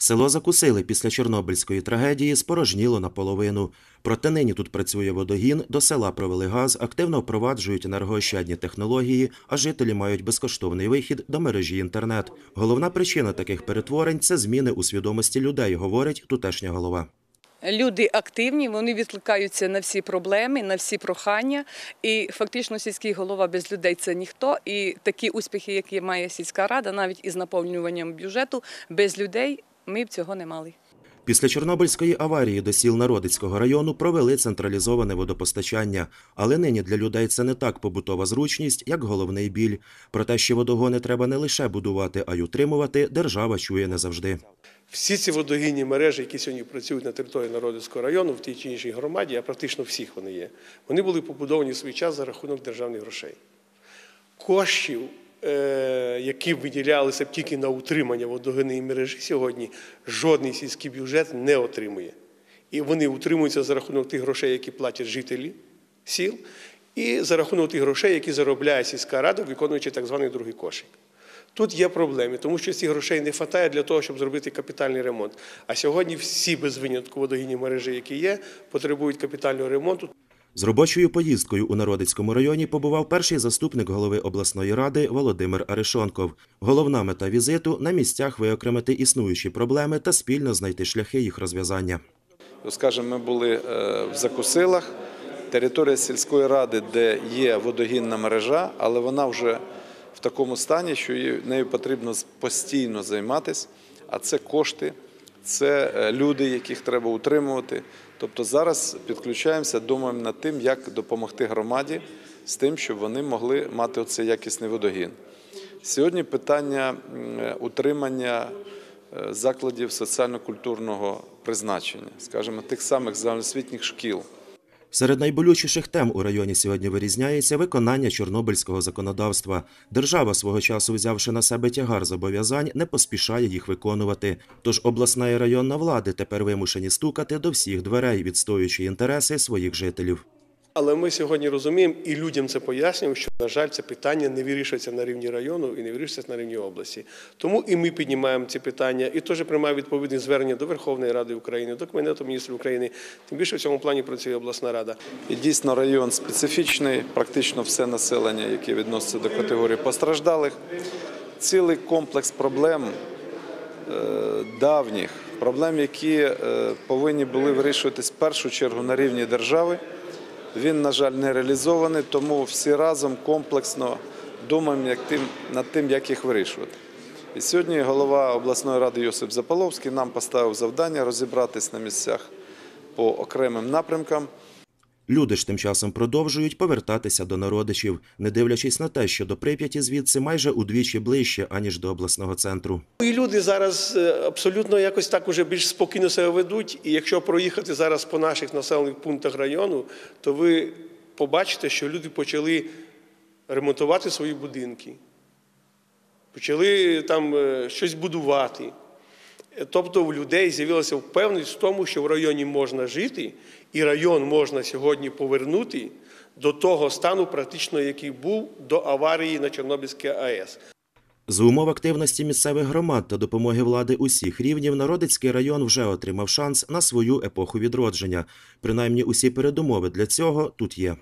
Село закусили після Чорнобильської трагедії, спорожніло наполовину. Проте нині тут працює водогін, до села провели газ, активно впроваджують енергоощадні технології, а жителі мають безкоштовний вихід до мережі інтернет. Головна причина таких перетворень це зміни у свідомості людей, говорить тутешня голова. Люди активні, вони відкликаються на всі проблеми, на всі прохання. І фактично сільський голова без людей це ніхто. І такі успіхи, які має сільська рада, навіть із наповнюванням бюджету, без людей ми б цього не мали. Після Чорнобильської аварії до сіл Народицького району провели централізоване водопостачання, але нині для людей це не так побутова зручність, як головний біль. Про те, що водогони треба не лише будувати, а й утримувати, держава чує не завжди. Всі ці водогінні мережі, які сьогодні працюють на території Народівського району, в тій чи іншій громаді, а практично всіх вони є, вони були побудовані в свій час за рахунок державних грошей. Коштів, які виділялися б тільки на утримання водогінної мережі сьогодні, жодний сільський бюджет не отримує. І вони утримуються за рахунок тих грошей, які платять жителі сіл, і за рахунок тих грошей, які заробляє сільська рада, виконуючи так званий другий кошик. Тут є проблеми, тому що цих грошей не вистачає для того, щоб зробити капітальний ремонт. А сьогодні всі без винятку водогінні мережі, які є, потребують капітального ремонту. З робочою поїздкою у Народицькому районі побував перший заступник голови обласної ради Володимир Аришонков. Головна мета візиту на місцях виокремити існуючі проблеми та спільно знайти шляхи їх розв'язання. Ну, Скажімо, ми були е, в Закусилах, територія сільської ради, де є водогінна мережа, але вона вже в такому стані, що нею потрібно постійно займатися, а це кошти, це е, люди, яких треба утримувати. Тобто зараз підключаємося, думаємо над тим, як допомогти громаді з тим, щоб вони могли мати оцей якісний водогін. Сьогодні питання утримання е, закладів соціально-культурного призначення, скажімо, тих самих загальноосвітніх шкіл. Серед найболючіших тем у районі сьогодні вирізняється виконання чорнобильського законодавства. Держава, свого часу взявши на себе тягар зобов'язань, не поспішає їх виконувати. Тож обласна і районна влади тепер вимушені стукати до всіх дверей, відстоюючи інтереси своїх жителів. Але ми сьогодні розуміємо і людям це пояснюємо, що, на жаль, це питання не вирішується на рівні району і не вирішується на рівні області. Тому і ми піднімаємо ці питання, і теж приймаємо відповідні звернення до Верховної Ради України, до Кабінету міністрів України. Тим більше в цьому плані працює обласна рада. І дійсно район специфічний, практично все населення, яке відноситься до категорії постраждалих. Цілий комплекс проблем е, давніх, проблем, які е, повинні були вирішуватись в першу чергу на рівні держави. Він, на жаль, не реалізований, тому всі разом комплексно думаємо як тим, над тим, як їх вирішувати. І сьогодні голова обласної ради Йосип Заполовський нам поставив завдання розібратись на місцях по окремим напрямкам. Люди ж тим часом продовжують повертатися до народичів, не дивлячись на те, що до Прип'яті звідси майже удвічі ближче, аніж до обласного центру. І люди зараз е, абсолютно якось так уже більш спокійно себе ведуть. І якщо проїхати зараз по наших населених пунктах району, то ви побачите, що люди почали ремонтувати свої будинки, почали там е, щось будувати. Тобто у людей з'явилася впевненість в тому, що в районі можна жити, і район можна сьогодні повернути до того стану, практично який був до аварії на Чорнобильській АЕС. За умов активності місцевих громад та допомоги влади усіх рівнів, Народицький район вже отримав шанс на свою епоху відродження. Принаймні, усі передумови для цього тут є.